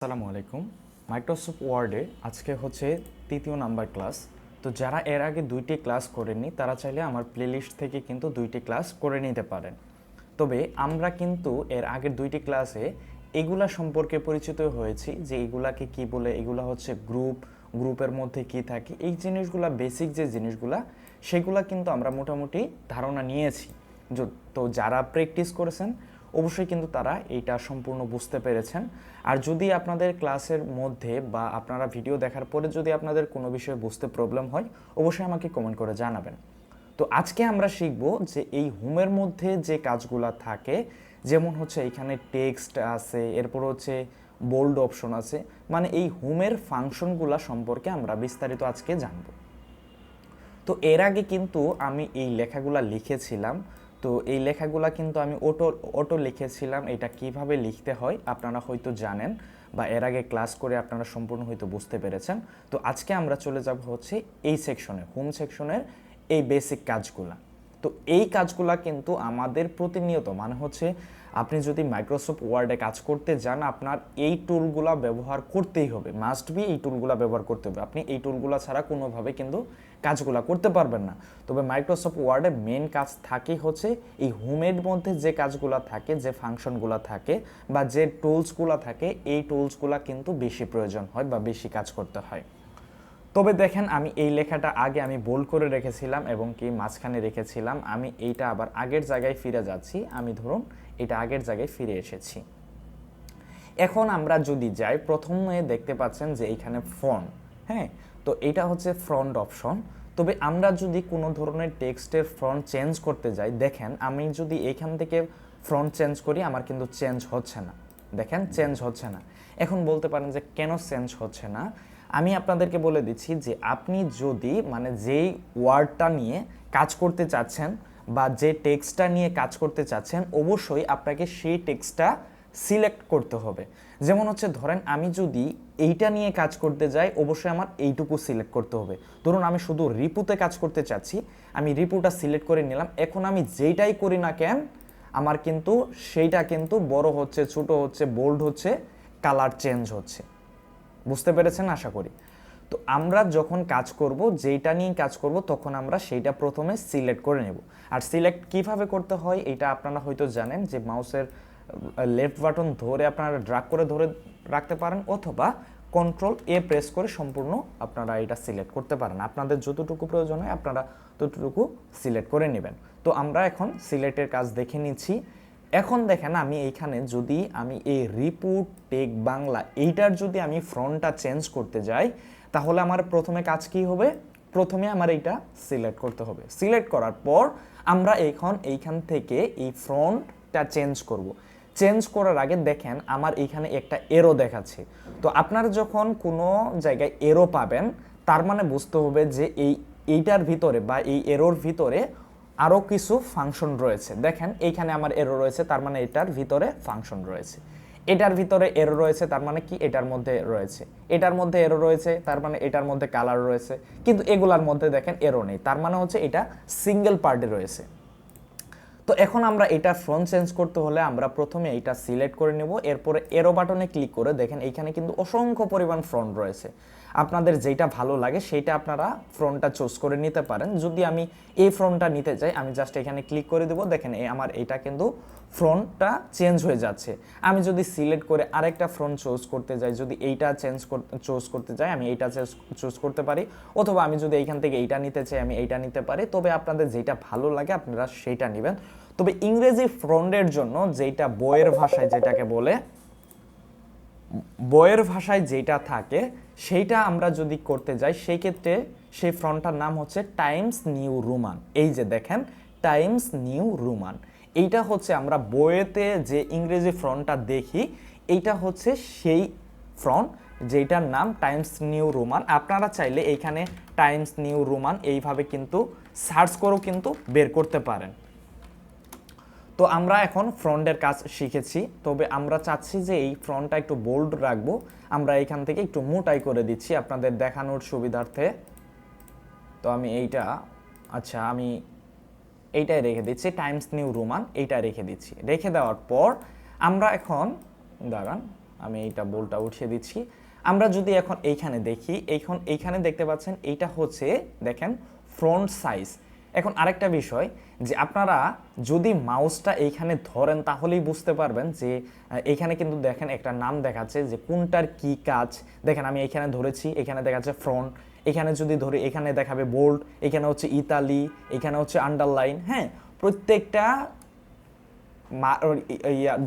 আসসালামু আলাইকুম। মাইক্রোসফট ওয়ার্ডে আজকে হচ্ছে তৃতীয় নাম্বার ক্লাস। তো যারা এর আগে দুইটি ক্লাস করেননি, তারা চাইলে আমার প্লেলিস্ট থেকে কিন্তু দুইটি ক্লাস করে নিতে পারেন। তবে আমরা কিন্তু এর আগের দুইটি ক্লাসে এগুলা সম্পর্কে পরিচিত হয়েছি, যে এগুলাকে কি বলে, এগুলা হচ্ছে গ্রুপ গ্রুপের মধ্যে কি থাকে, এই জিনিসগুলা বেসিক যে জিনিসগুলা, সেগুলা কিন্তু আমরা মোটামুটি ধারণা নিয়েছি। তো যারা প্র্যাকটিস করেছেন অবশ্যই কিন্তু তারা এইটা সম্পূর্ণ বুঝতে পেরেছেন। আর যদি আপনাদের ক্লাসের মধ্যে বা আপনারা ভিডিও দেখার পরে যদি আপনাদের কোনো বিষয়ে বুঝতে প্রবলেম হয়, অবশ্যই আমাকে কমেন্ট করে জানাবেন। তো আজকে আমরা শিখব যে এই হোমের মধ্যে যে কাজগুলা থাকে, যেমন হচ্ছে এখানে টেক্সট আছে, এরপর হচ্ছে বোল্ড অপশন আছে মানে এই হোমের ফাংশনগুলা সম্পর্কে আমরা বিস্তারিত আজকে জানব। তো এর আগে কিন্তু আমি এই লেখাগুলা লিখেছিলাম তো এই লেখাগুলা কিন্তু আমি অটো অটো লিখেছিলাম, এটা কীভাবে লিখতে হয় আপনারা হয়তো জানেন বা এর আগে ক্লাস করে আপনারা সম্পূর্ণ হয়তো বুঝতে পেরেছেন। তো আজকে আমরা চলে যাব হচ্ছে এই সেকশনে, হোম সেকশনের এই বেসিক কাজগুলা। তো এই কাজগুলা কিন্তু আমাদের প্রতিনিয়ত মানে হচ্ছে আপনি যদি মাইক্রোসফট ওয়ার্ডে কাজ করতে যান, আপনার এই টুলগুলা ব্যবহার করতেই হবে। মাস্ট বি এই টুলগুলা ব্যবহার করতে হবে। আপনি এই টুলগুলা ছাড়া কোনোভাবে কিন্তু কাজগুলা করতে পারবেন না। তবে মাইক্রোসফট ওয়ার্ডে মেন কাজ থাকেই হচ্ছে এই হোমের মধ্যে যে কাজগুলা থাকে, যে ফাংশনগুলা থাকে বা যে টুলসগুলা থাকে, এই টুলসগুলা কিন্তু বেশি প্রয়োজন হয় বা বেশি কাজ করতে হয়। তবে দেখেন, আমি এই লেখাটা আগে আমি বোল্ড করে রেখেছিলাম এবং কি মাঝখানে রেখেছিলাম। আমি এইটা আবার আগের জায়গায় ফিরে যাচ্ছি। আমি ধরুন এটা আগের জায়গায় ফিরে এসেছি। এখন আমরা যদি যাই, প্রথমে দেখতে পাচ্ছেন যে এইখানে ফ্রন্ট হ্যাঁ? তো এটা হচ্ছে ফ্রন্ট অপশন তবে আমরা যদি কোনো ধরনের টেক্সটের ফ্রন্ট চেঞ্জ করতে যাই, দেখেন আমি যদি এখান থেকে ফ্রন্ট চেঞ্জ করি, আমার কিন্তু চেঞ্জ হচ্ছে না। দেখেন চেঞ্জ হচ্ছে না। এখন বলতে পারেন যে কেন চেঞ্জ হচ্ছে না? আমি আপনাদেরকে বলে দিচ্ছি যে আপনি যদি মানে যেই ওয়ার্ডটা নিয়ে কাজ করতে চাচ্ছেন বা যে টেক্সটটা নিয়ে কাজ করতে চাচ্ছেন, অবশ্যই আপনাকে সেই টেক্সটটা সিলেক্ট করতে হবে। যেমন হচ্ছে, ধরেন আমি যদি এইটা নিয়ে কাজ করতে যাই, অবশ্যই আমার এইটুকু সিলেক্ট করতে হবে। ধরুন আমি শুধু রিপুতে কাজ করতে চাচ্ছি, আমি রিপুটা সিলেক্ট করে নিলাম, এখন আমি যেইটাই করি না কেন, আমার কিন্তু সেইটা কিন্তু বড় হচ্ছে, ছোট হচ্ছে বোল্ড হচ্ছে কালার চেঞ্জ হচ্ছে। বুঝতে পেরেছেন? আশা করি। তো আমরা যখন কাজ করব, যেইটা নিয়ে কাজ করব, তখন আমরা সেইটা প্রথমে সিলেক্ট করে নেব। আর সিলেক্ট কীভাবে করতে হয়, এটা আপনারা হয়তো জানেন যে মাউসের লেফট বাটন ধরে আপনারা ড্রাগ করে ধরে রাখতে পারেন, অথবা কন্ট্রোল এ প্রেস করে সম্পূর্ণ আপনারা এটা সিলেক্ট করতে পারেন। আপনাদের যতটুকু প্রয়োজন হয়, আপনারা ততটুকু সিলেক্ট করে নেবেন। তো আমরা এখন সিলেক্টের কাজ দেখে নিচ্ছি। এখন দেখেন, আমি এইখানে যদি আমি এই রিপুট টেক বাংলা এইটার যদি আমি ফ্রন্টটা চেঞ্জ করতে যাই তাহলে আমার প্রথমে কাজ কি হবে? প্রথমে আমার এইটা সিলেক্ট করতে হবে। সিলেক্ট করার পর আমরা এখন এইখান থেকে এই ফ্রন্টটা চেঞ্জ করব। চেঞ্জ করার আগে দেখেন আমার এইখানে একটা এরো দেখাচ্ছে। তো আপনার যখন কোনো জায়গায় এরো পাবেন, তার মানে বুঝতে হবে যে এই এইটার ভিতরে বা এই এরোর ভিতরে আরও কিছু ফাংশন রয়েছে। দেখেন এইখানে আমার এরো রয়েছে, তার মানে এটার ভিতরে ফাংশন রয়েছে। এটার ভিতরে এরো রয়েছে, তার মানে কি? এটার মধ্যে রয়েছে। এটার মধ্যে এরো রয়েছে, তার মানে এটার মধ্যে কালার রয়েছে। কিন্তু এগুলার মধ্যে দেখেন এরো নেই, তার মানে হচ্ছে এটা সিঙ্গেল পার্টে রয়েছে। তো এখন আমরা এটা ফ্রন্ট চেঞ্জ করতে হলে আমরা প্রথমে এটা সিলেক্ট করে নেব, এরপরে এরো বাটনে ক্লিক করে দেখেন এইখানে কিন্তু অসংখ্য পরিমাণ ফ্রন্ট রয়েছে। আপনাদের যেটা ভালো লাগে, সেইটা আপনারা ফ্রন্টটা চুজ করে নিতে পারেন। যদি আমি এই ফ্রন্টটা নিতে চাই, আমি জাস্ট এখানে ক্লিক করে দেবো। দেখেন, এই আমার এটা কিন্তু ফ্রন্টটা চেঞ্জ হয়ে যাচ্ছে। আমি যদি সিলেক্ট করে আরেকটা ফ্রন্ট চুজ করতে যাই, যদি এইটা চেঞ্জ চুজ করতে যাই, আমি এইটা চুজ করতে পারি। অথবা আমি যদি এইখান থেকে এইটা নিতে চাই, আমি এইটা নিতে পারি। তবে আপনাদের যেটা ভালো লাগে, আপনারা সেইটা নেবেন। তবে ইংরেজি ফ্রন্টের জন্য যেটা বইয়ের ভাষায় যেটাকে বলে বইয়ের ভাষায় যেটা থাকে, সেইটা আমরা যদি করতে যাই, সেই ক্ষেত্রে সেই ফ্রন্টটার নাম হচ্ছে টাইমস নিউ রুমান। এই যে দেখেন, টাইমস নিউ রুমান। এইটা হচ্ছে আমরা বইয়েতে যে ইংরেজি ফ্রন্টটা দেখি, এইটা হচ্ছে সেই ফ্রন্ট যেটার নাম টাইমস নিউ রোমান। আপনারা চাইলে এইখানে টাইমস নিউ রোমান এইভাবে কিন্তু সার্চ করেও কিন্তু বের করতে পারেন। তো আমরা এখন ফ্রন্টের কাজ শিখেছি, তবে আমরা চাচ্ছি যে এই ফ্রন্টটা একটু বোল্ড রাখব। আমরা এখান থেকে একটু মোটাই করে দিচ্ছি আপনাদের দেখানোর সুবিধার্থে। তো আমি এইটা আচ্ছা আমি এইটাই রেখে দিচ্ছি টাইমস নিউ রোমান এইটা রেখে দিচ্ছি। রেখে দেওয়ার পর আমরা এখন, দাঁড়ান, আমি এইটা বোলটা উঠিয়ে দিচ্ছি। আমরা যদি এখন এইখানে দেখি, এখন এইখানে দেখতে পাচ্ছেন এইটা হচ্ছে, দেখেন ফ্রন্ট সাইজ এখন আরেকটা বিষয় যে আপনারা যদি মাউসটা এইখানে ধরেন, তাহলেই বুঝতে পারবেন যে এইখানে কিন্তু দেখেন একটা নাম দেখাচ্ছে যে কোনটার কি কাজ। দেখেন আমি এখানে ধরেছি, এখানে দেখাচ্ছে ফ্রন্ট এখানে যদি ধরি, এখানে দেখাবে বোল্ড এখানে হচ্ছে ইতালি, এখানে হচ্ছে আন্ডারলাইন হ্যাঁ? প্রত্যেকটা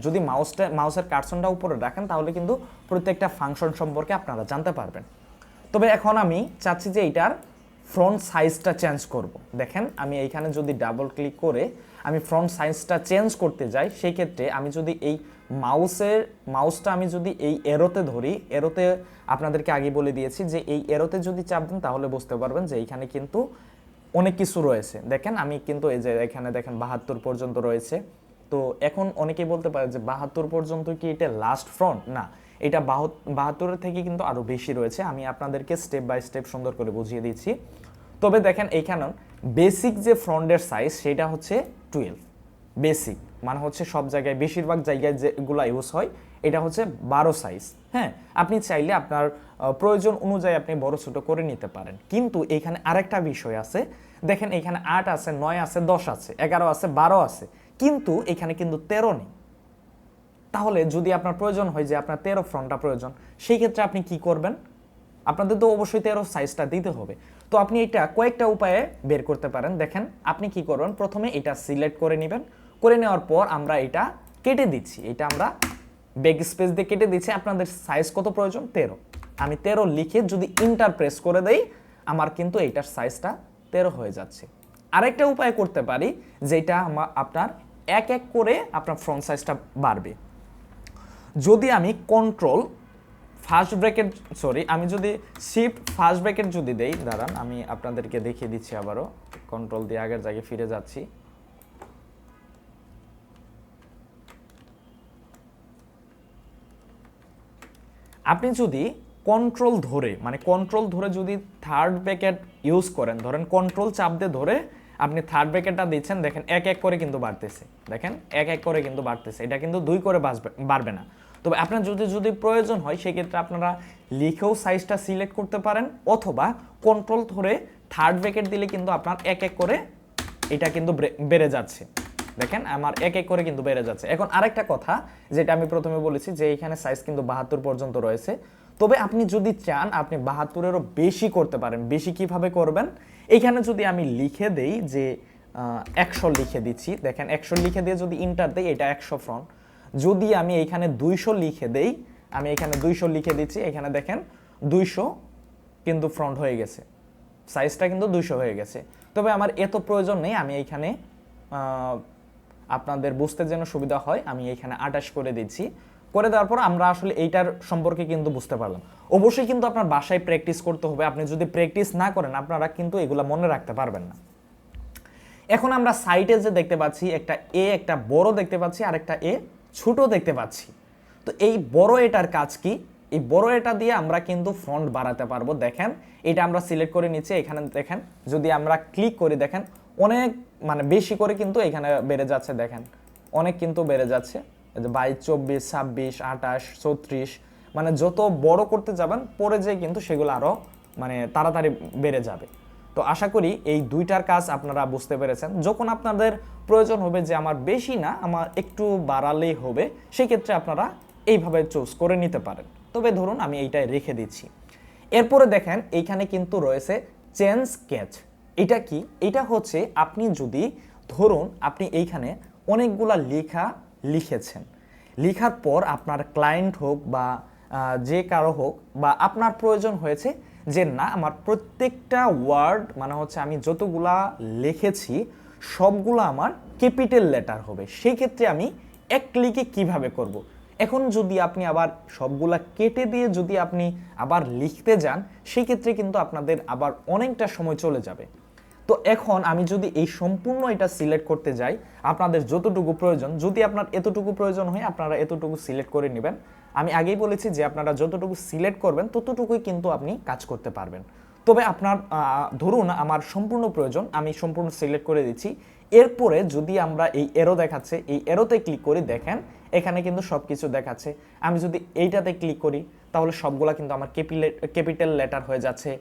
যদি মাউসটা মাউসের কার্সনটা উপরে রাখেন, তাহলে কিন্তু প্রত্যেকটা ফাংশন সম্পর্কে আপনারা জানতে পারবেন। তবে এখন আমি চাচ্ছি যে এইটার ফ্রন্ট সাইজটা চেঞ্জ করব। দেখেন, আমি এইখানে যদি ডাবল ক্লিক করে আমি ফ্রন্ট সাইজটা চেঞ্জ করতে যাই সেই ক্ষেত্রে আমি যদি এই মাউসের মাউসটা আমি যদি এই এরোতে ধরি এরোতে আপনাদেরকে আগে বলে দিয়েছি যে এই এরোতে যদি চাপ দেন, তাহলে বুঝতে পারবেন যে এইখানে কিন্তু অনেক কিছু রয়েছে। দেখেন, আমি কিন্তু এই যে এখানে দেখেন বাহাত্তর পর্যন্ত রয়েছে। তো এখন অনেকেই বলতে পারে যে বাহাত্তর পর্যন্ত কি এটা লাস্ট ফ্রন্ট না। এটা বাহাত্তরের থেকে কিন্তু আরও বেশি রয়েছে। আমি আপনাদেরকে স্টেপ বাই স্টেপ সুন্দর করে বুঝিয়ে দিচ্ছি। তবে দেখেন এইখানে বেসিক যে ফ্রন্টের সাইজ সেটা হচ্ছে টুয়েলভ বেসিক মানে হচ্ছে সব জায়গায়, বেশিরভাগ জায়গায় যেগুলো ইউজ হয়, এটা হচ্ছে বারো সাইজ হ্যাঁ আপনি চাইলে আপনার প্রয়োজন অনুযায়ী আপনি বড় ছোট করে নিতে পারেন। কিন্তু এইখানে আরেকটা বিষয় আছে। দেখেন, এখানে আট আছে, নয় আছে, দশ আছে, এগারো আছে, বারো আছে। কিন্তু এখানে কিন্তু তেরো নেই। তাহলে যদি আপনার প্রয়োজন হয় যে আপনার তেরো ফ্রন্টটা প্রয়োজন, সেই ক্ষেত্রে আপনি কি করবেন? আপনাদের তো অবশ্যই তেরো সাইজটা দিতে হবে। তো আপনি এটা কয়েকটা উপায়ে বের করতে পারেন। দেখেন, আপনি কি করবেন? প্রথমে এটা সিলেক্ট করে নেবেন। করে নেওয়ার পর আমরা এটা কেটে দিচ্ছি। এটা আমরা বেগ স্পেস দিয়ে কেটে দিচ্ছি। আপনাদের সাইজ কত প্রয়োজন? তেরো। আমি তেরো লিখে যদি ইন্টার প্রেস করে দেই, আমার কিন্তু এইটার সাইজটা তেরো হয়ে যাচ্ছে। আরেকটা উপায় করতে পারি, যেটা আপনার এক এক করে আপনার ফ্রন্ট সাইজটা বাড়বে। যদি আমি কন্ট্রোল ফার্স্ট ব্র্যাকেট সরি আমি যদি শিফট ফার্স্ট ব্র্যাকেট যদি দেই, দাঁড়ান, আমি আপনাদেরকে দেখিয়ে দিচ্ছি আবারও কন্ট্রোল দিয়ে আগের জায়গায় ফিরে যাচ্ছি। আপনি যদি কন্ট্রোল ধরে মানে কন্ট্রোল ধরে যদি থার্ড ব্র্যাকেট ইউজ করেন, ধরেন কন্ট্রোল চাপ দিয়ে ধরে আপনি থার্ড ব্র্যাকেটটা দিচ্ছেন, দেখেন এক এক করে কিন্তু বাড়তেছে। দেখেন, এক এক করে কিন্তু বাড়তেছে। এটা কিন্তু দুই করে বাড়বে না। তবে আপনার যদি যদি প্রয়োজন হয়, সেক্ষেত্রে আপনারা লিখেও সাইজটা সিলেক্ট করতে পারেন, অথবা কন্ট্রোল ধরে থার্ড ব্র্যাকেট দিলে কিন্তু আপনার এক এক করে এটা কিন্তু বেড়ে যাচ্ছে। দেখেন, আমার এক এক করে কিন্তু বেড়ে যাচ্ছে। এখন আরেকটা কথা, যেটা আমি প্রথমে বলেছি যে এখানে সাইজ কিন্তু বাহাত্তর পর্যন্ত রয়েছে। তবে আপনি যদি চান, আপনি বাহাত্তরেরও বেশি করতে পারেন, বেশি কীভাবে করবেন? এখানে যদি আমি লিখে দেই যে একশো লিখে দিচ্ছি, দেখেন, একশো লিখে দিয়ে যদি ইন্টার দেই, এটা একশো ফ্রন্ট যদি আমি এইখানে দুইশো লিখে দেই, আমি এখানে দুইশো লিখে দিচ্ছি, এখানে দেখেন দুইশো কিন্তু ফ্রন্ট হয়ে গেছে। সাইজটা কিন্তু দুইশো হয়ে গেছে। তবে আমার এত প্রয়োজন নেই, আমি এইখানে আপনাদের বুঝতে যেন সুবিধা হয়, আমি এইখানে আটাশ করে দিচ্ছি। করে দেওয়ার পর আমরা আসলে এইটার সম্পর্কে কিন্তু বুঝতে পারলাম। অবশ্যই কিন্তু আপনার বাসায় প্র্যাকটিস করতে হবে। আপনি যদি প্র্যাকটিস না করেন, আপনারা কিন্তু এগুলো মনে রাখতে পারবেন না। এখন আমরা সাইটে যে দেখতে পাচ্ছি, একটা এ একটা বড় দেখতে পাচ্ছি আর একটা এ ছোট দেখতে পাচ্ছি। তো এই বড় এটার কাজ কি? এই বড় এটা দিয়ে আমরা কিন্তু ফ্রন্ট বাড়াতে পারব। দেখেন, এটা আমরা সিলেক্ট করে নিচ্ছি, এখানে দেখেন, যদি আমরা ক্লিক করি, দেখেন, অনেক মানে বেশি করে কিন্তু এখানে বেড়ে যাচ্ছে, দেখেন, অনেক কিন্তু বেড়ে যাচ্ছে। বাইশ, চব্বিশ, ছাব্বিশ, আঠাশ চৌত্রিশ মানে যত বড় করতে যাবেন, পরে যেয়ে কিন্তু সেগুলো আরও মানে তাড়াতাড়ি বেড়ে যাবে। তো আশা করি এই দুইটার কাজ আপনারা বুঝতে পেরেছেন। যখন আপনাদের প্রয়োজন হবে যে আমার বেশি না, আমার একটু বাড়ালেই হবে, সেক্ষেত্রে আপনারা এইভাবে চুজ করে নিতে পারেন। তবে ধরুন আমি এইটাই রেখে দিচ্ছি। এরপরে দেখেন এইখানে কিন্তু রয়েছে চেঞ্জ স্কেচ এটা কি? এটা হচ্ছে আপনি যদি ধরুন আপনি এইখানে অনেকগুলা লেখা লিখেছেন। লেখার পর আপনার ক্লায়েন্ট হোক বা যে কারও হোক বা আপনার প্রয়োজন হয়েছে যে না, আমার প্রত্যেকটা ওয়ার্ড মানে হচ্ছে আমি যতগুলা লিখেছি, সবগুলো আমার ক্যাপিটাল লেটার হবে। সেই ক্ষেত্রে আমি এক ক্লিকে কীভাবে করব। এখন যদি আপনি আবার সবগুলা কেটে দিয়ে যদি আপনি আবার লিখতে যান, সেই ক্ষেত্রে কিন্তু আপনাদের আবার অনেকটা সময় চলে যাবে। তো এখন আমি যদি এই সম্পূর্ণ এটা সিলেক্ট করতে যাই, আপনাদের যতটুকু প্রয়োজন, যদি আপনার এতটুকু প্রয়োজন হয়, আপনারা এতটুকু সিলেক্ট করে নেবেন। আমি আগেই বলেছি যে আপনারা যতটুকু সিলেক্ট করবেন, ততটুকুই কিন্তু আপনি কাজ করতে পারবেন। তবে আপনার ধরুন আমার সম্পূর্ণ প্রয়োজন, আমি সম্পূর্ণ সিলেক্ট করে দিচ্ছি। এরপরে যদি আমরা এই এরো দেখাচ্ছে, এই এরোতে ক্লিক করে দেখেন, এখানে কিন্তু সব কিছু দেখাচ্ছে। আমি যদি এইটাতে ক্লিক করি, তাহলে সবগুলা কিন্তু আমার ক্যাপিটাল লেটার হয়ে যাচ্ছে।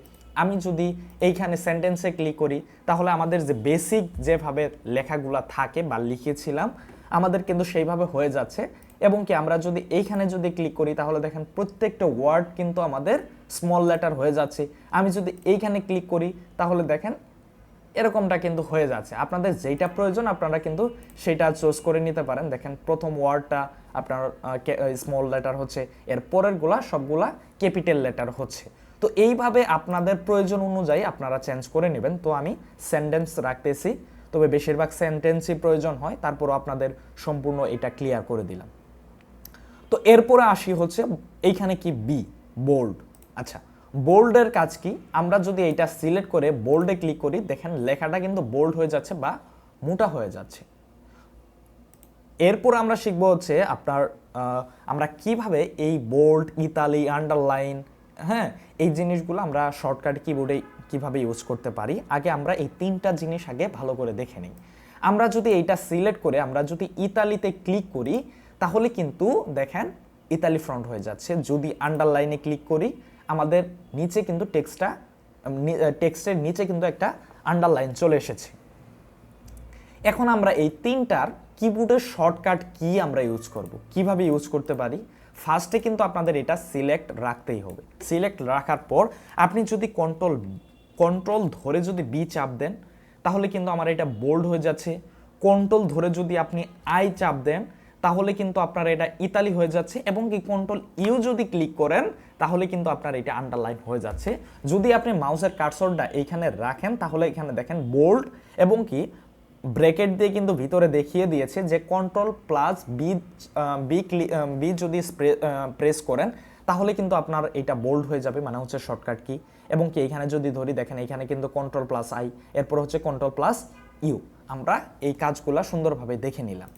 আমি যদি এইখানে সেন্টেন্সে ক্লিক করি, তাহলে আমাদের যে বেসিক যেভাবে লেখাগুলা থাকে বা লিখেছিলাম, আমাদের কিন্তু সেইভাবে হয়ে যাচ্ছে। এবং কি আমরা যদি এইখানে যদি ক্লিক করি, তাহলে দেখেন প্রত্যেকটা ওয়ার্ড কিন্তু আমাদের স্মল লেটার হয়ে যাচ্ছে। আমি যদি এইখানে ক্লিক করি, তাহলে দেখেন এরকমটা কিন্তু হয়ে যাচ্ছে। আপনাদের যেটা প্রয়োজন, আপনারা কিন্তু সেটা চুজ করে নিতে পারেন। দেখেন প্রথম ওয়ার্ডটা আপনার স্মল লেটার হচ্ছে, এর পরেরগুলা সবগুলা ক্যাপিটাল লেটার হচ্ছে। তো এইভাবে আপনাদের প্রয়োজন অনুযায়ী আপনারা চেঞ্জ করে নেবেন। তো আমি সেন্টেন্স রাখতেছি। তবে বেশিরভাগ সেন্টেন্সই প্রয়োজন হয়। তারপরও আপনাদের সম্পূর্ণ এটা ক্লিয়ার করে দিলাম। তো এরপরে আসি হচ্ছে এইখানে কি বি বোল্ড আচ্ছা বোল্ডের কাজ কি? আমরা যদি এইটা সিলেক্ট করে বোল্ডে ক্লিক করি, দেখেন লেখাটা কিন্তু বোল্ড হয়ে যাচ্ছে বা মোটা হয়ে যাচ্ছে। এরপর আমরা শিখব হচ্ছে আপনার আমরা কীভাবে এই বোল্ড ইতালি আন্ডারলাইন হ্যাঁ এই জিনিসগুলো আমরা শর্টকাট কিবোর্ডে কীভাবে ইউজ করতে পারি? আগে আমরা এই তিনটা জিনিস আগে ভালো করে দেখে নিই। আমরা যদি এইটা সিলেক্ট করে, আমরা যদি ইতালিতে ক্লিক করি তাহলে কিন্তু দেখেন ইতালি ফ্রন্ট হয়ে যাচ্ছে। যদি আন্ডারলাইনে ক্লিক করি, আমাদের নিচে কিন্তু টেক্সটটা টেক্সটের নিচে কিন্তু একটা আন্ডারলাইন চলে এসেছে। এখন আমরা এই তিনটার কিবোর্ডের শর্টকাট কি আমরা ইউজ করব? কীভাবে ইউজ করতে পারি? ফার্স্টে কিন্তু আপনাদের এটা সিলেক্ট রাখতেই হবে। সিলেক্ট রাখার পর আপনি যদি কন্ট্রোল কন্ট্রোল ধরে যদি বি চাপ দেন, তাহলে কিন্তু আমার এটা বোল্ড হয়ে যাচ্ছে। কন্ট্রোল ধরে যদি আপনি আই চাপ দেন তাহলে কিন্তু আপনার এটা ইতালি হয়ে যাচ্ছে এবং কি কন্ট্রোল ইউ যদি ক্লিক করেন, তাহলে কিন্তু আপনার এটা আন্ডারলাইন হয়ে যাচ্ছে। যদি আপনি মাউসের কার্সরটা এইখানে রাখেন, তাহলে এখানে দেখেন বোল্ড এবং কি ব্রেকেট দিয়ে কিন্তু ভিতরে দেখিয়ে দিয়েছে যে কন্ট্রোল প্লাস বি বি ক্লি বি যদি প্রেস করেন, তাহলে কিন্তু আপনার এটা বোল্ড হয়ে যাবে মানে হচ্ছে শর্টকাট কি এবং কি এখানে যদি ধরি, দেখেন এখানে কিন্তু কন্ট্রোল প্লাস আই এরপর হচ্ছে কন্ট্রোল প্লাস ইউ আমরা এই কাজগুলা সুন্দরভাবে দেখে নিলাম।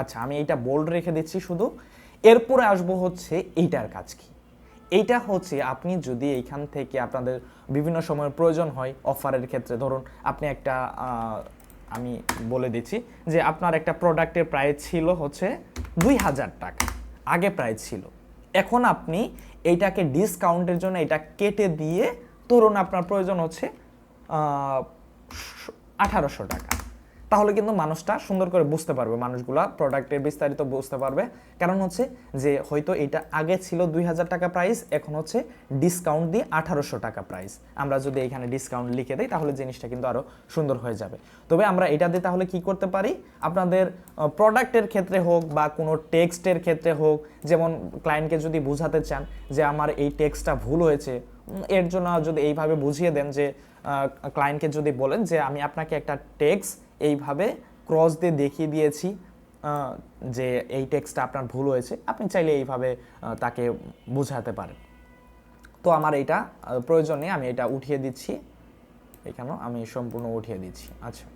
আচ্ছা আমি এইটা বোল্ড রেখে দিচ্ছি শুধু। এরপরে আসব হচ্ছে এইটার কাজ কি? এইটা হচ্ছে আপনি যদি এইখান থেকে আপনাদের বিভিন্ন সময়ের প্রয়োজন হয় অফারের ক্ষেত্রে, ধরুন আপনি একটা আমি বলে দিচ্ছি যে আপনার একটা প্রোডাক্টের প্রাইস ছিল হচ্ছে দুই হাজার টাকা, আগে প্রাইস ছিল। এখন আপনি এইটাকে ডিসকাউন্টের জন্য এটা কেটে দিয়ে, ধরুন আপনার প্রয়োজন হচ্ছে আঠারোশো টাকা। তাহলে কিন্তু মানুষটা সুন্দর করে বুঝতে পারবে, মানুষগুলা প্রোডাক্টের বিস্তারিত বুঝতে পারবে। কারণ হচ্ছে যে হয়তো এটা আগে ছিল দুই হাজার টাকা প্রাইস এখন হচ্ছে ডিসকাউন্ট দিয়ে আঠারোশো টাকা প্রাইস আমরা যদি এখানে ডিসকাউন্ট লিখে দিই, তাহলে জিনিসটা কিন্তু আরও সুন্দর হয়ে যাবে। তবে আমরা এটা দিয়ে তাহলে কি করতে পারি? আপনাদের প্রোডাক্টের ক্ষেত্রে হোক বা কোনো টেক্সটের ক্ষেত্রে হোক, যেমন ক্লায়েন্টকে যদি বোঝাতে চান যে আমার এই টেক্সটটা ভুল হয়েছে এর জন্য যদি এইভাবে বুঝিয়ে দেন যে ক্লায়েন্টকে যদি বলেন যে আমি আপনাকে একটা টেক্স এইভাবে ক্রস দিয়ে দেখিয়ে দিয়েছি যে এই টেক্সটটা আপনার ভুল হয়েছে। আপনি চাইলে এইভাবে তাকে বোঝাতে পারেন। তো আমার এটা প্রয়োজন আমি এটা উঠিয়ে দিচ্ছি। এখানেও আমি সম্পূর্ণ উঠিয়ে দিচ্ছি। আচ্ছা।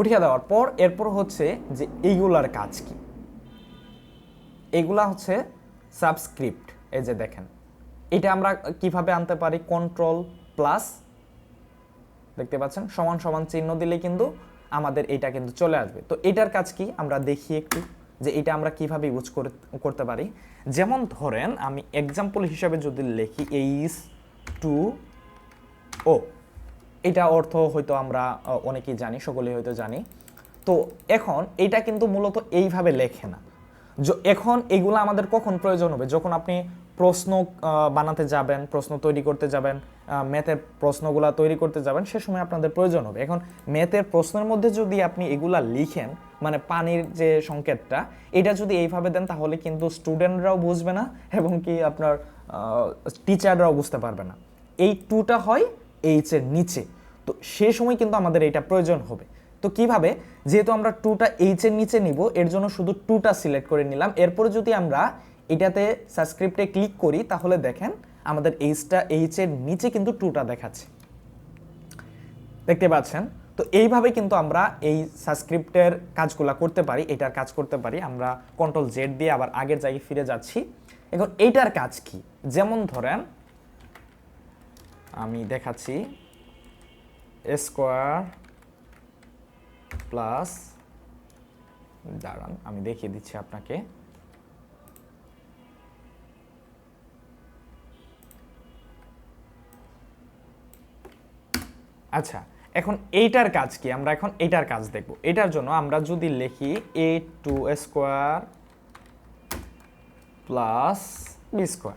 উঠিয়ে দেওয়ার পর, এরপর হচ্ছে যে এইগুলার কাজ কি? এগুলা হচ্ছে সাবস্ক্রিপ্ট এই যে দেখেন। এটা আমরা কীভাবে আনতে পারি? কন্ট্রোল প্লাস দেখতে পাচ্ছেন? সমান সমান চিহ্ন দিলে কিন্তু আমাদের এটা কিন্তু চলে আসবে। তো এটার কাজ কি? আমরা দেখি একটু যে এটা আমরা কীভাবে ইউজ করতে পারি। যেমন ধরেন, আমি এক্সাম্পল হিসাবে যদি লিখি এইস টু ও এটা অর্থ হয়তো আমরা অনেকেই জানি, সকলেই হয়তো জানি। তো এখন এটা কিন্তু মূলত এইভাবে লেখে না। এখন এগুলো আমাদের কখন প্রয়োজন হবে? যখন আপনি প্রশ্ন বানাতে যাবেন, প্রশ্ন তৈরি করতে যাবেন ম্যাথের প্রশ্নগুলা তৈরি করতে যাবেন, সে সময় আপনাদের প্রয়োজন হবে। এখন ম্যাথের প্রশ্নের মধ্যে যদি আপনি এগুলা লিখেন মানে পানির যে সংকেতটা, এটা যদি এইভাবে দেন, তাহলে কিন্তু স্টুডেন্টরাও বুঝবে না এবং কি আপনার টিচাররাও বুঝতে পারবে না। এই টুটা হয় এইচ এর নিচে। তো সে সময় কিন্তু আমাদের এটা প্রয়োজন হবে। তো কীভাবে? যেহেতু আমরা টুটা এইচ এর নিচে নিব, এর জন্য শুধু টুটা সিলেক্ট করে নিলাম। এরপরে যদি আমরা এটাতে সাবস্ক্রিপ্টে ক্লিক করি, তাহলে দেখেন আমাদের এইচটা এইচ এর নিচে কিন্তু টুটা দেখাচ্ছে। দেখতে পাচ্ছেন? তো এইভাবে কিন্তু আমরা এই সাবস্ক্রিপ্টের কাজগুলো করতে পারি, এটার কাজ করতে পারি। আমরা কন্ট্রোল জেড দিয়ে আবার আগের জায়গায় ফিরে যাচ্ছি। এখন এইটার কাজ কি? যেমন ধরেন, আমি দেখাচ্ছি স্কোয়ার প্লাস দাঁড়ান, আমি দেখিয়ে দিচ্ছি আপনাকে। আচ্ছা এখন এইটার কাজ কি? আমরা এখন এইটার কাজ দেখব। এটার জন্য আমরা যদি লিখি A two square plus B square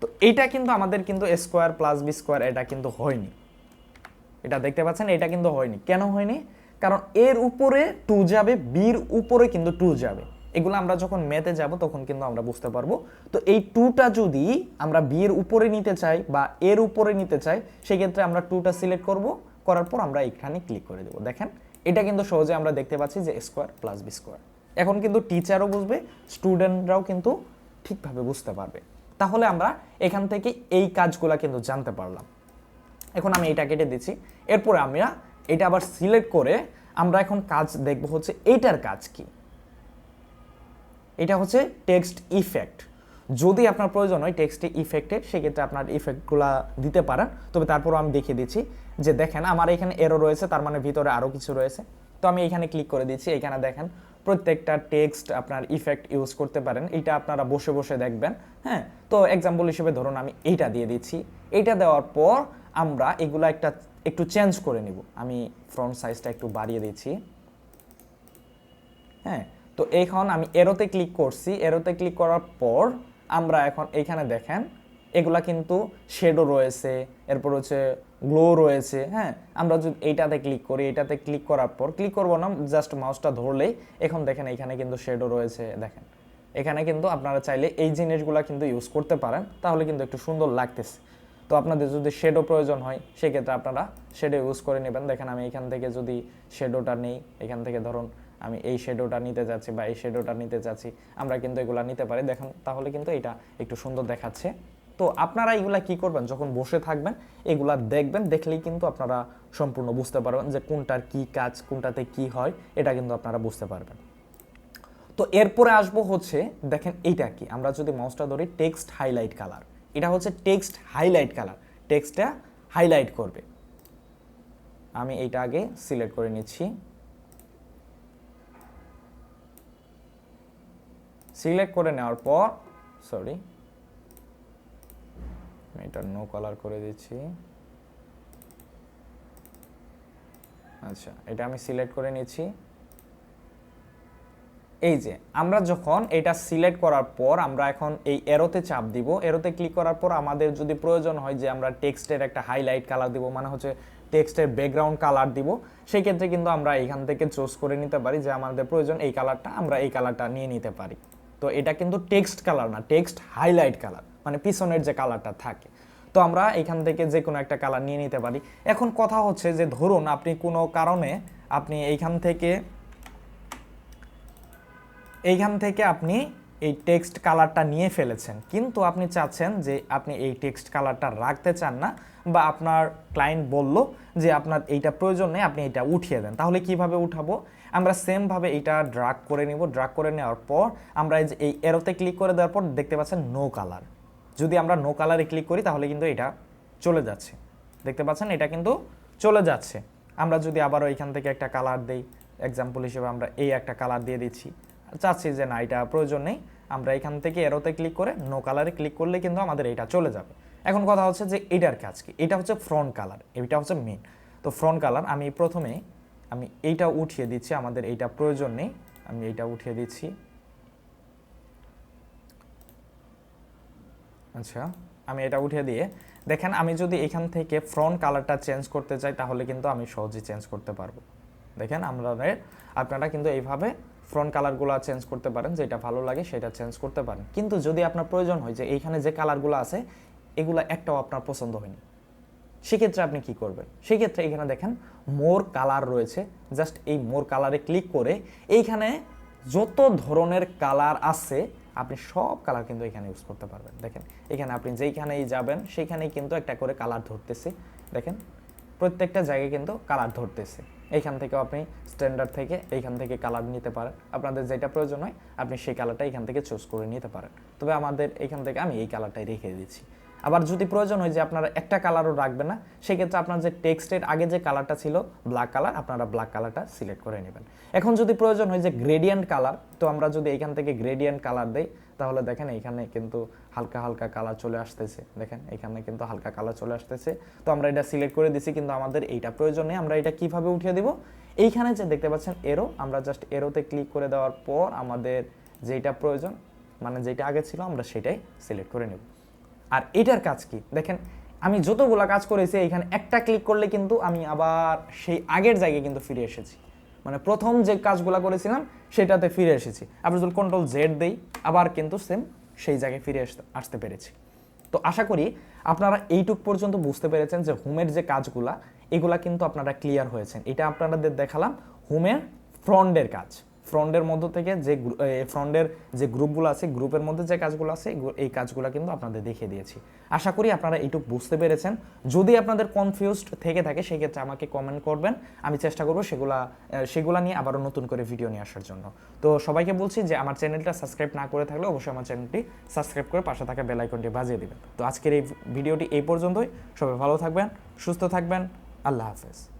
তো এটা কিন্তু আমাদের কিন্তু স্কোয়ার প্লাস বি স্কোয়ার এটা কিন্তু হয়নি। এটা দেখতে পাচ্ছেন, এটা কিন্তু হয়নি। কেন হয়নি? কারণ এর উপরে টু যাবে বির উপরে কিন্তু টু যাবে। এগুলো আমরা যখন মেতে যাব, তখন কিন্তু আমরা বুঝতে পারব। তো এই টুটা যদি আমরা বিয়ের উপরে নিতে চাই বা এর উপরে নিতে চাই, সেক্ষেত্রে আমরা টুটা সিলেক্ট করব। করার পর আমরা এখানে ক্লিক করে দেবো। দেখেন, এটা কিন্তু সহজে আমরা দেখতে পাচ্ছি যে স্কোয়ার প্লাস বি স্কোয়ার এখন কিন্তু টিচারও বুঝবে স্টুডেন্টরাও কিন্তু ঠিকভাবে বুঝতে পারবে। তাহলে আমরা এখান থেকে এই কাজগুলা কিন্তু জানতে পারলাম। এখন আমি এটা কেটে দিচ্ছি। এরপরে আমরা এটা আবার সিলেক্ট করে আমরা এখন কাজ দেখব হচ্ছে এইটার কাজ কি। এটা হচ্ছে টেক্সট ইফেক্ট যদি আপনার প্রয়োজন হয় টেক্সটে ইফেক্টের সেক্ষেত্রে আপনার ইফেক্টগুলো দিতে পারেন। তবে তারপরও আমি দেখিয়ে দিচ্ছি যে দেখেন, আমার এখানে এরো রয়েছে, তার মানে ভিতরে আরও কিছু রয়েছে। তো আমি এখানে ক্লিক করে দিচ্ছি, এখানে দেখেন প্রত্যেকটা টেক্সট আপনার ইফেক্ট ইউজ করতে পারেন। এটা আপনারা বসে বসে দেখবেন হ্যাঁ? তো এক্সাম্পল হিসেবে ধরুন আমি এইটা দিয়ে দিচ্ছি। এইটা দেওয়ার পর আমরা এগুলা একটা, একটু চেঞ্জ করে নিব। আমি ফ্রন্ট সাইজটা একটু বাড়িয়ে দিচ্ছি। হ্যাঁ? তো এখন আমি এরোতে ক্লিক করছি। এরোতে ক্লিক করার পর আমরা এখন এইখানে দেখেন, এগুলা কিন্তু শেডো রয়েছে, এরপর হচ্ছে গ্লো রয়েছে হ্যাঁ? আমরা যদি এইটাতে ক্লিক করি এটাতে ক্লিক করার পর ক্লিক করব না জাস্ট মাউসটা ধরলেই এখন দেখেন এখানে কিন্তু শেডো রয়েছে, দেখেন। এখানে কিন্তু আপনারা চাইলে এই জিনিসগুলো কিন্তু ইউজ করতে পারেন, তাহলে কিন্তু একটু সুন্দর লাগতেছে। তো আপনাদের যদি শেডো প্রয়োজন হয়, সেক্ষেত্রে আপনারা শেডো ইউজ করে নেবেন। দেখেন আমি এখান থেকে যদি শেডোটা নেই, এখান থেকে ধরুন আমি এই শেডোটা নিতে যাচ্ছি বা এই শেডোটা নিতে যাচ্ছি, আমরা কিন্তু এগুলা নিতে পারি। দেখেন, তাহলে কিন্তু এটা একটু সুন্দর দেখাচ্ছে। তো আপনারা এগুলা কি করবেন? যখন বসে থাকবেন, এগুলা দেখবেন, দেখলেই কিন্তু আপনারা সম্পূর্ণ বুঝতে পারবেন যে কোনটার কি কাজ, কোনটাতে কি হয়, এটা কিন্তু আপনারা বুঝতে পারবেন। তো এরপরে আসব হচ্ছে, দেখেন এইটা কি? আমরা যদি মাউসটা ধরি টেক্সট হাইলাইট কালার এটা হচ্ছে টেক্সট হাইলাইট কালার টেক্সটটা হাইলাইট করবে। আমি এইটা আগে সিলেক্ট করে নিচ্ছি। সিলেক্ট করে নেওয়ার পর সরি এটা নো কালার করে দিচ্ছি। আচ্ছা এটা আমি সিলেক্ট করে নিচ্ছি। এই যে, আমরা যখন এটা সিলেক্ট করার পর আমরা এখন এই এরোতে চাপ দিব এরোতে ক্লিক করার পর আমাদের যদি প্রয়োজন হয় যে আমরা টেক্সটের একটা হাইলাইট কালার দিব মানে হচ্ছে টেক্সটের ব্যাকগ্রাউন্ড কালার দিব সেই ক্ষেত্রে কিন্তু আমরা এখান থেকে চুজ করে নিতে পারি যে আমাদের প্রয়োজন এই কালারটা আমরা এই কালারটা নিয়ে নিতে পারি। তো এটা কিন্তু টেক্সট কালার না টেক্সট হাইলাইট কালার মানে পিছনের যে কালারটা থাকে। তো আমরা এখান থেকে যে কোনো একটা কালার নিয়ে নিতে পারি। এখন কথা হচ্ছে যে ধরুন আপনি কোনো কারণে আপনি এইখান থেকে এইখান থেকে আপনি এই টেক্সট কালারটা নিয়ে ফেলেছেন। কিন্তু আপনি চাচ্ছেন যে আপনি এই টেক্সট কালারটা রাখতে চান না বা আপনার ক্লায়েন্ট বলল যে আপনার এইটা প্রয়োজন নেই, আপনি এটা উঠিয়ে দেন। তাহলে কীভাবে উঠাবো? আমরা সেমভাবে এইটা ড্রাগ করে নিব। ড্রাগ করে নেওয়ার পর আমরা এই এরোতে ক্লিক করে দেওয়ার পর দেখতে পাচ্ছেন নো কালার যদি আমরা নো কালারে ক্লিক করি তাহলে কিন্তু এটা চলে যাচ্ছে। দেখতে পাচ্ছেন এটা কিন্তু চলে যাচ্ছে। আমরা যদি আবারও এখান থেকে একটা কালার দেই এক্সাম্পল হিসেবে আমরা এই একটা কালার দিয়ে দিচ্ছি। চাচ্ছি যে না, এটা প্রয়োজন নেই। আমরা এখান থেকে এরোতে ক্লিক করে নো কালারে ক্লিক করলে কিন্তু আমাদের এটা চলে যাবে। এখন কথা হচ্ছে যে এটার কাজ কি? এটা হচ্ছে ফ্রন্ট কালার এটা হচ্ছে মেন তো ফ্রন্ট কালার আমি প্রথমে আমি এইটা উঠিয়ে দিচ্ছি, আমাদের এইটা প্রয়োজন নেই, আমি এইটা উঠিয়ে দিচ্ছি। আচ্ছা আমি এটা উঠিয়ে দিয়ে, দেখেন আমি যদি এখান থেকে ফ্রন্ট কালারটা চেঞ্জ করতে চাই, তাহলে কিন্তু আমি সহজেই চেঞ্জ করতে পারব। দেখেন আমরা আপনারা কিন্তু এইভাবে ফ্রন্ট কালারগুলো চেঞ্জ করতে পারেন, যেটা ভালো লাগে সেটা চেঞ্জ করতে পারেন। কিন্তু যদি আপনার প্রয়োজন হয় যে এইখানে যে কালারগুলো আছে, এগুলো একটাও আপনার পছন্দ হয়নি। সেক্ষেত্রে আপনি কি করবেন? সেক্ষেত্রে এখানে দেখেন, মোর কালার রয়েছে। জাস্ট এই মোর কালারে ক্লিক করে এইখানে যত ধরনের কালার আছে, আপনি সব কালার কিন্তু এখানে ইউজ করতে পারবেন। দেখেন, এখানে আপনি যেইখানেই যাবেন সেইখানেই কিন্তু একটা করে কালার ধরতেছে। দেখেন, প্রত্যেকটা জায়গায় কিন্তু কালার ধরতেছে। এইখান থেকেও আপনি স্ট্যান্ডার্ড থেকে এইখান থেকে কালার নিতে পারেন। আপনাদের যেটা প্রয়োজন হয়, আপনি সেই কালারটা এখান থেকে চুজ করে নিতে পারেন। তবে আমাদের এখান থেকে আমি এই কালারটাই রেখে দিচ্ছি। আবার যদি প্রয়োজন হয় যে আপনারা একটা কালারও রাখবেন না, সেক্ষেত্রে আপনার যে টেক্সটের আগে যে কালারটা ছিল ব্ল্যাক কালার আপনারা ব্ল্যাক কালারটা সিলেক্ট করে নেবেন। এখন যদি প্রয়োজন হয় যে গ্রেডিয়েন্ট কালার তো আমরা যদি এখান থেকে গ্রেডিয়েন্ট কালার দেই, তাহলে দেখেন এখানে কিন্তু হালকা হালকা কালার চলে আসতেছে। দেখেন এখানে কিন্তু হালকা কালার চলে আসতেছে। তো আমরা এটা সিলেক্ট করে দিছি, কিন্তু আমাদের এইটা প্রয়োজন নেই। আমরা এটা কীভাবে উঠিয়ে দিব? এইখানে যে দেখতে পাচ্ছেন এরো আমরা জাস্ট এরোতে ক্লিক করে দেওয়ার পর আমাদের যেটা প্রয়োজন মানে যেটা আগে ছিল, আমরা সেটাই সিলেক্ট করে নেব। আর এটার কাজ কি? দেখেন, আমি যতগুলা কাজ করেছি, এখানে একটা ক্লিক করলে কিন্তু আমি আবার সেই আগের জায়গায় কিন্তু ফিরে এসেছি। মানে প্রথম যে কাজগুলো করেছিলাম, সেটাতে ফিরে এসেছি। আবার যদি কন্ট্রোল জেড দেই, আবার কিন্তু সেম সেই জায়গায় ফিরে আসতে পেরেছি। তো আশা করি আপনারা এইটুক পর্যন্ত বুঝতে পেরেছেন যে হোমের যে কাজগুলা, এগুলা কিন্তু আপনারা ক্লিয়ার হয়েছেন। এটা আপনাদের দেখালাম হোমের ফ্রন্টের কাজ। ফ্রন্টের মধ্য থেকে যে ফ্রন্টের যে গ্রুপগুলো আছে, গ্রুপের মধ্যে যে কাজগুলো আছে এই কাজগুলো কিন্তু আপনাদের দেখিয়ে দিয়েছি। আশা করি আপনারা এইটুকু বুঝতে পেরেছেন। যদি আপনাদের কনফিউজড থেকে থাকে, সেক্ষেত্রে আমাকে কমেন্ট করবেন। আমি চেষ্টা করব সেগুলা সেগুলা নিয়ে আবারও নতুন করে ভিডিও নিয়ে আসার জন্য। তো সবাইকে বলছি যে, আমার চ্যানেলটা সাবস্ক্রাইব না করে থাকলে অবশ্যই আমার চ্যানেলটি সাবস্ক্রাইব করে পাশে থাকা বেল আইকনটি বাজিয়ে দিবেন। তো আজকের এই ভিডিওটি এই পর্যন্তই। সবাই ভালো থাকবেন, সুস্থ থাকবেন। আল্লাহ হাফেজ।